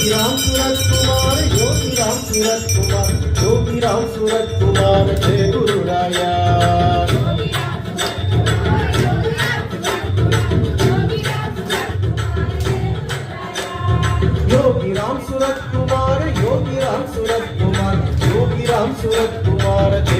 Yogi Ram Surat Kumar Yogi Ram Surat Kumar Yogi Ram Surat Kumar, Jai Guru Raya. Yogi Ram Kumar Yogi Ram Kumar Yogi Ram Surat Kumar, Jai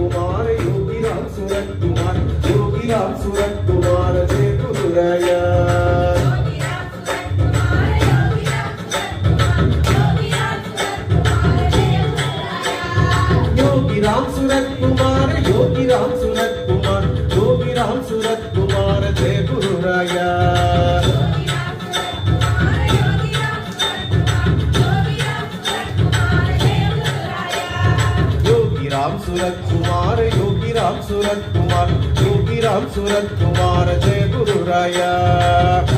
Ram Surat Kumar Yogi Ram Surat Kumar, Jai Guru Raya Ram Surat Kumar, Yogi Ram Surat Kumar, Yogi Ram Surat Kumar, Jai Guru Raya